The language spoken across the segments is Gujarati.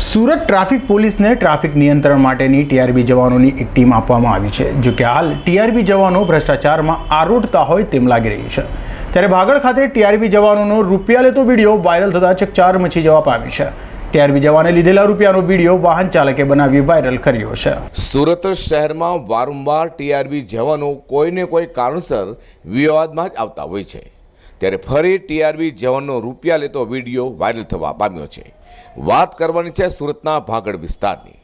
સુરત ટ્રાફિક પોલીસને ટ્રાફિક નિયંત્રણ માટેની ટીઆરબી જવાનોની એક ટીમ આપવામાં આવી છે, જો કે હાલ ટીઆરબી જવાનો ભ્રષ્ટાચારમાં આરોટતા હોય તેમ લાગી રહ્યું છે. ત્યારે ભાગળ ખાતે ટીઆરબી જવાનોનો રૂપિયા લેતો વીડિયો વાયરલ થતા ચકચાર મચી જવા પામી છે. ટીઆરબી જવાને લીધેલા રૂપિયાનો વીડિયો વાહન ચાલકે બનાવી વાયરલ કર્યો છે. સુરત શહેરમાં વારંવાર ટીઆરબી જવાનો કોઈને કોઈ કારણસર વિવાદમાં જ આવતા હોય છે. ત્યારે ફરી ટીઆરબી જવાનનો રૂપિયા લેતો વીડિયો વાયરલ થવા પામ્યો છે. વાત કરવાની છે સુરતના ભાગળ વિસ્તારની.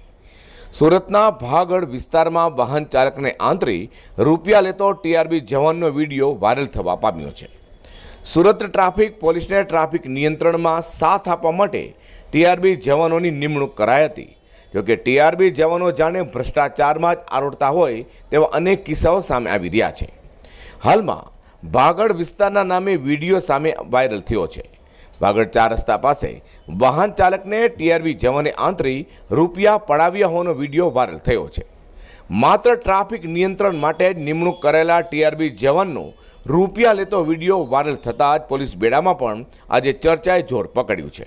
સુરતના ભાગળ વિસ્તારમાં વાહન ચાલકને આંતરી રૂપિયા લેતો ટીઆરબી જવાનનો વીડિયો વાયરલ થવા પામ્યો છે. સુરત ટ્રાફિક પોલીસને ટ્રાફિક નિયંત્રણમાં સાથ આપવા માટે ટીઆરબી જવાનોની નિમણૂક કરાઈ હતી. જોકે ટીઆરબી જવાનો જાણે ભ્રષ્ટાચારમાં જ આરોડતા હોય તેવા અનેક કિસ્સાઓ સામે આવી રહ્યા છે. હાલમાં ભાગળ વિસ્તારના નામે વીડિયો સામે વાયરલ થયો છે. ભાગળ ચાર રસ્તા પાસે વાહન ચાલકને ટીઆરબી જવાને આંતરી રૂપિયા પડાવ્યા હોવાનો વીડિયો વાયરલ થયો છે. માત્ર ટ્રાફિક નિયંત્રણ માટે નિમણૂક કરેલા ટીઆરબી જવાનનો રૂપિયા લેતો વીડિયો વાયરલ થતાં જ પોલીસ બેડામાં પણ આજે ચર્ચાએ જોર પકડ્યું છે.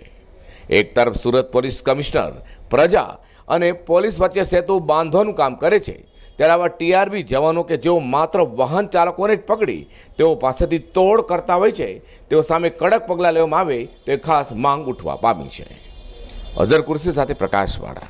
એક તરફ સુરત પોલીસ કમિશનર પ્રજા અને પોલીસ વચ્ચે સેતુ બાંધવાનું કામ કરે છે ત્યારે આવા ટીઆરબી જવાનો કે જેઓ માત્ર વાહન ચાલકોને જ પકડી, તેઓ પાસેથી તોડ કરતા હોય છે, તેઓ સામે કડક પગલાં લેવામાં આવે, તો ખાસ માંગ ઉઠવા પામી છે. અઝર કુર્સી સાથે પ્રકાશવાળા.